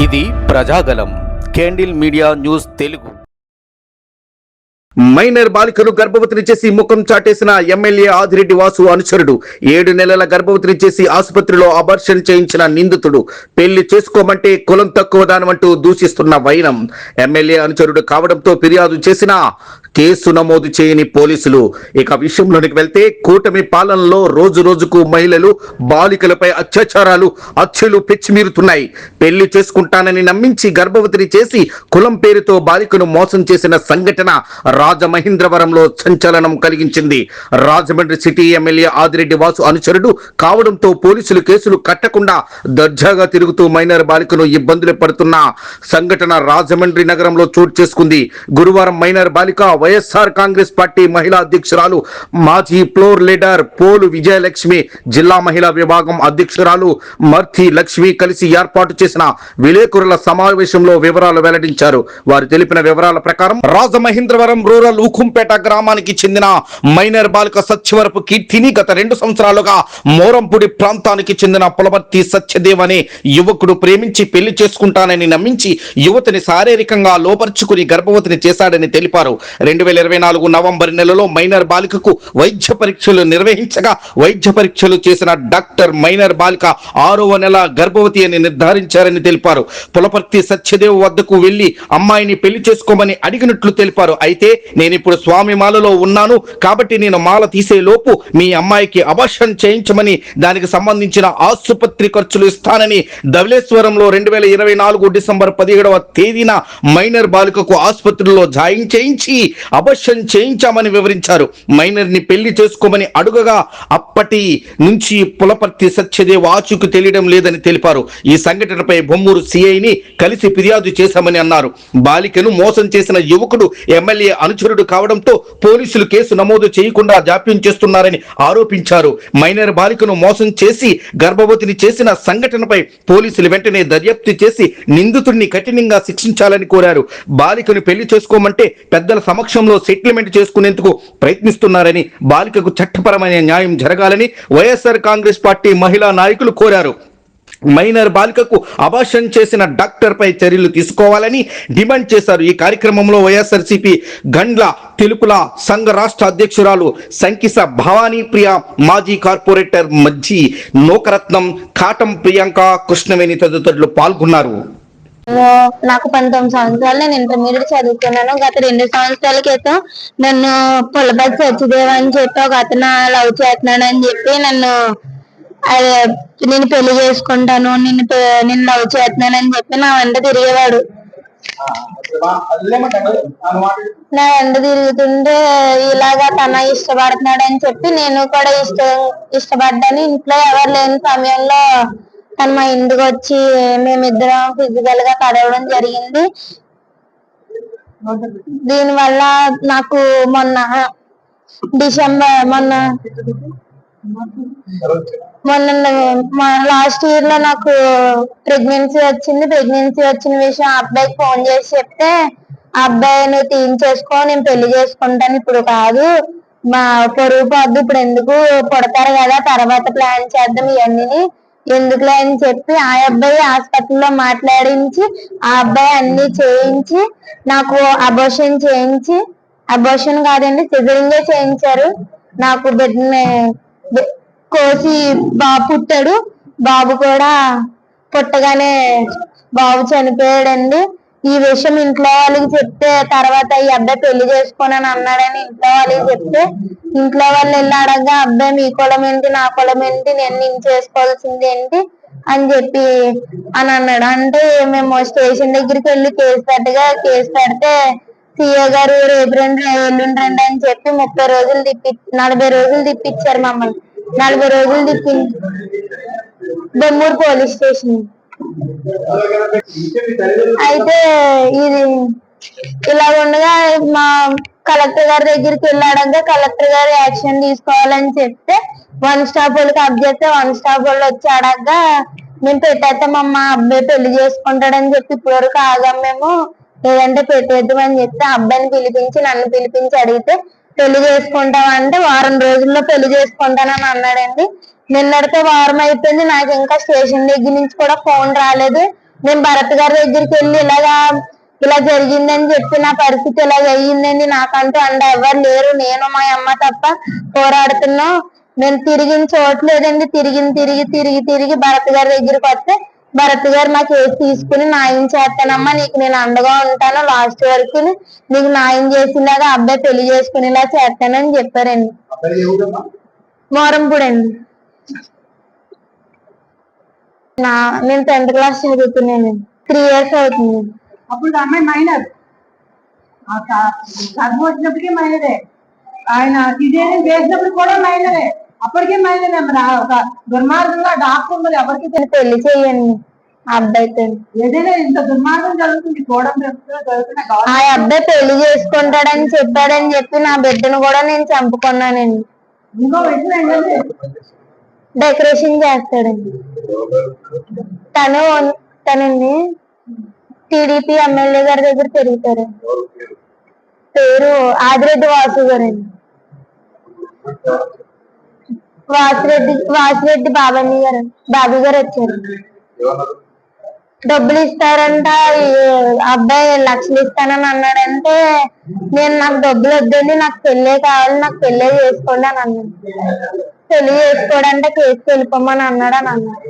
ఇది Prajagalam candle media news Telugu. Minor బాలికను గర్భవతిని చేసి ముఖం చాటేసిన ఎమ్మెల్యే ఆదిరెడ్డి వాసు అనుచరుడు. ఏడు నెలల గర్భవతిని చేసి ఆసుపత్రిలో అబర్షన్ చేయించిన నిందితుడు. పెళ్ళి చేసుకోమంటే కులం తక్కువ దానమంటూ దూషిస్తున్న వైనం. ఎమ్మెల్యే అనుచరుడు కావడంతో ఫిర్యాదు చేసిన కేసు నమోదు చేయని పోలీసులు. ఇక విషయంలోనికి వెళ్తే కూటమి పాలనలో రోజు రోజుకు మహిళలు బాలికలపై అత్యాచారాలు అచ్చులు పెచ్చిమీరుతున్నాయి. పెళ్ళి చేసుకుంటానని నమ్మించి గర్భవతిని చేసి కులం పేరుతో బాలికను మోసం చేసిన సంఘటన రాజమహేంద్రవరంలో సంచలనం కలిగించింది. రాజమండ్రి సిటీ ఎమ్మెల్యే ఆదిరెడ్డి వాసు అనుచరుడు కావడంతో పోలీసులు కేసులు కట్టకుండా దర్జాగా తిరుగుతూ మైనర్ బాలికను ఇబ్బందులు పడుతున్న సంఘటన రాజమండ్రి నగరంలో చోటు చేసుకుంది. గురువారం మైనర్ బాలిక వైఎస్ఆర్ కాంగ్రెస్ పార్టీ మహిళా అధ్యక్షురాలు మాజీ ఫ్లోర్ లీడర్ పోలు విజయలక్ష్మి జిల్లా మహిళా విభాగం అధ్యక్షురాలు మర్తి లక్ష్మి కలిసి ఏర్పాటు చేసిన విలేకరుల సమావేశంలో వివరాలు వెల్లడించారు. వారు తెలిపిన వివరాల ప్రకారం రాజమహేంద్రవరం రూరల్ ఉకుంపేట గ్రామానికి చెందిన మైనర్ బాలిక సత్యవరపు కీర్తిని గత రెండు సంవత్సరాలుగా మోరంపూడి ప్రాంతానికి చెందిన పులవర్తి సత్యదేవ్ అనే యువకుడు ప్రేమించి పెళ్ళి చేసుకుంటానని నమ్మించి యువతిని శారీరకంగా లోపరుచుకుని గర్భవతిని చేశాడని తెలిపారు. రెండు వేల ఇరవై నాలుగు నవంబర్ నెలలో మైనర్ బాలికకు వైద్య పరీక్షలు నిర్వహించగా వైద్య పరీక్షలు చేసిన డాక్టర్ మైనర్ బాలిక ఆరవ నెల గర్భవతి అని నిర్ధారించారని తెలిపారు. పులపర్తి సత్యదేవ్ వద్దకు వెళ్ళి అమ్మాయిని పెళ్ళి చేసుకోమని అడిగినట్లు తెలిపారు. అయితే నేను ఇప్పుడు స్వామి మాలలో ఉన్నాను కాబట్టి నేను మాల తీసే లోపు మీ అమ్మాయికి అబార్షన్ చేయించమని దానికి సంబంధించిన ఆసుపత్రి ఖర్చులు ఇస్తానని ధవలేశ్వరంలో రెండు వేల ఇరవై నాలుగు డిసెంబర్ పదిహేడవ తేదీన మైనర్ బాలికకు ఆసుపత్రిలో జాయిన్ చేయించి అబర్షన్ చేయించామని వివరించారు. మైనర్ని పెళ్ళి చేసుకోమని అడుగగా అప్పటి నుంచి పులపర్తి సత్యదేవ్ ఆచూకు తెలియడం లేదని తెలిపారు. ఈ సంఘటనపై బొమ్మూరు సిఐని కలిసి ఫిర్యాదు చేశామని అన్నారు. బాలికను మోసం చేసిన యువకుడు ఎమ్మెల్యే అనుచరుడు కావడంతో పోలీసులు కేసు నమోదు చేయకుండా జాప్యం చేస్తున్నారని ఆరోపించారు. మైనర్ బాలికను మోసం చేసి గర్భవతిని చేసిన సంఘటనపై పోలీసులు వెంటనే దర్యాప్తు చేసి నిందితుడిని కఠినంగా శిక్షించాలని కోరారు. బాలికను పెళ్ళి చేసుకోమంటే పెద్దల పక్షంలో సెటిల్మెంట్ చేసుకునేందుకు ప్రయత్నిస్తున్నారని బాలికకు చట్టపరమైన న్యాయం జరగాలని వైఎస్ఆర్ కాంగ్రెస్ పార్టీ మహిళా నాయకులు కోరారు. మైనర్ బాలికకు అభాషణ చేసిన డాక్టర్పై చర్యలు తీసుకోవాలని డిమాండ్ చేశారు. ఈ కార్యక్రమంలో వైఎస్ఆర్సీపీ గండ్ల తెలుపుల సంఘ రాష్ట్ర అధ్యక్షురాలు సంకిస భవానీ ప్రియ మాజీ కార్పొరేటర్ మజ్జి నోకరత్నం కాటం ప్రియాంక కృష్ణవేణి తదితరులు పాల్గొన్నారు. నాకు పంతొమ్మిది సంవత్సరాలు నేను ఇంటర్మీడియట్ చదువుకున్నాను. గత రెండు సంవత్సరాల క్రితం నన్ను పుల్లబడి సత్యదేవ్ అని చెప్పి ఒక అతను లవ్ చేస్తున్నాడు అని చెప్పి నన్ను అదే నేను పెళ్ళి చేసుకుంటాను నిన్ను నిన్ను లవ్ చేస్తున్నాను అని చెప్పి నా వెంట తిరిగేవాడు. నా వెంట తిరుగుతుంటే ఇలాగా తన ఇష్టపడుతున్నాడు అని చెప్పి నేను కూడా ఇష్ట ఇష్టపడ్డాను. ఇంట్లో ఎవరు లేని సమయంలో తను మా ఇంటికి వచ్చి మేమిద్దరం ఫిజికల్గా కలవడం జరిగింది. దీని వల్ల నాకు మొన్న డిసెంబర్ మొన్న మొన్న లాస్ట్ ఇయర్లో నాకు ప్రెగ్నెన్సీ వచ్చింది. ప్రెగ్నెన్సీ వచ్చిన విషయం ఆ అబ్బాయికి ఫోన్ చేసి చెప్తే ఆ అబ్బాయి నువ్వు తీయించేసుకో నేను పెళ్ళి చేసుకుంటాను. ఇప్పుడు కాదు మా పొరుగు పొద్దు. ఇప్పుడు ఎందుకు పుడతారు కదా తర్వాత ప్లాన్ చేద్దాం ఇవన్నీ ఎందుకులే అని చెప్పి ఆ అబ్బాయి హాస్పిటల్లో మాట్లాడించి ఆ అబ్బాయి అన్ని చేయించి నాకు అబోషన్ చేయించి అబోషన్ కాదండి సిజరింగే చేయించారు. నాకు బిడ్డని కోసి బాబు పుట్టాడు. బాబు కూడా పుట్టగానే బాబు చనిపోయాడండి. ఈ విషయం ఇంట్లో వాళ్ళకి చెప్తే తర్వాత ఈ అబ్బాయి పెళ్ళి చేసుకోనని అన్నాడని ఇంట్లో వాళ్ళకి చెప్తే ఇంట్లో వాళ్ళు వెళ్ళి అడగగా అబ్బాయి మీ కులం ఏంటి నా కులం ఏంటి నేను నేను చేసుకోవాల్సింది ఏంటి? అని చెప్పి అని అన్నాడు. అంటే మేము స్టేషన్ దగ్గరికి వెళ్ళి కేసు పెట్టగా కేసు పెడితే సీఏ గారు రేపు రండి ఎల్లుండి రండి అని చెప్పి ముప్పై రోజులు తిప్పి నలభై రోజులు తిప్పించారు మమ్మల్ని. నలభై రోజులు తిప్పి బొమ్మూరు పోలీస్ స్టేషన్. అయితే ఇది ఇలా ఉండగా మా కలెక్టర్ గారి దగ్గరికి వెళ్ళాడంగా కలెక్టర్ గారు యాక్షన్ తీసుకోవాలని చెప్తే వన్ స్టాప్ వాళ్ళకి అప్ చేస్తే వన్ స్టాప్ వాళ్ళు వచ్చి అడగ్గా మేము పెట్టేస్తామమ్మా అబ్బాయి పెళ్ళి చేసుకుంటాడని చెప్పి ఇప్పటివరకు ఆగాం మేము. లేదంటే పెట్టేద్దామని చెప్తే ఆ అబ్బాయిని పిలిపించి నన్ను పిలిపించి అడిగితే పెళ్ళి చేసుకుంటామంటే వారం రోజుల్లో పెళ్ళి చేసుకుంటానని అన్నాడండి. నిన్నటితో వారం అయిపోయింది నాకు ఇంకా స్టేషన్ దగ్గర నుంచి కూడా ఫోన్ రాలేదు. నేను భరత్ గారి దగ్గరికి వెళ్ళి ఇలాగా ఇలా జరిగిందని చెప్పి నా పరిస్థితి ఇలాగ అయ్యిందండి. నాకంటూ అండ ఎవరు లేరు. నేను మా అమ్మ తప్ప పోరాడుతున్నాం. నేను తిరిగిన చోట్లేదండి. తిరిగి తిరిగి తిరిగి తిరిగి భరత్ గారి దగ్గరికి వస్తే భరత్ గారు నా కేసు తీసుకుని న్యాయం చేస్తానమ్మా. నీకు నేను అండగా ఉంటాను. లాస్ట్ వరకు నీకు న్యాయం చేసేలాగా అబ్బాయి పెళ్ళి చేసుకునేలా చేస్తానని చెప్పారండి. మోరంపూడి అండి. నా నేను టెన్త్ క్లాస్ చదువుతున్నాను త్రీ ఇయర్స్ అవుతుంది అప్పుడు అమ్మాయి మైనర్ గర్భం వచ్చినప్పటికీ మైనరే ఆయన సిజేరియన్ చేసినప్పుడు కూడా మైనరే అప్పటికే మైనరే మరి. ఒక దుర్మార్గంగా డాక్టర్ మరి ఎవరికి పెళ్ళి చేయండి. ఆ అబ్బాయితో ఏదైనా ఇంత దుర్మార్గం జరుగుతుంది. కోడం జరుగుతున్న ఆ అబ్బాయి పెళ్ళి చేసుకుంటాడని చెప్పాడని చెప్పి నా బిడ్డను కూడా నేను చంపుకున్నానండి. ఇంకో విషయం ఏంటంటే డెకరేషన్ చేస్తాడండి. తను తనండి టీడీపీ ఎమ్మెల్యే గారి దగ్గర తిరుగుతారు. పేరు ఆదిరెడ్డి వాసు గారండి వాసిరెడ్డి వాసిరెడ్డి బాబాని గారు బాబీ గారు వచ్చారు. డబ్బులు ఇస్తారంట అబ్బాయి లక్షలు ఇస్తానని అన్నాడంటే నేను నాకు డబ్బులు వద్దండి నాకు పెళ్ళే కావాలి నాకు పెళ్ళే చేసుకోండి అని అన్నాను పెళ్ళి చేసుకోవడంటే కేసు వెళ్ళిపోమని అన్నాడు అని అన్నాడు.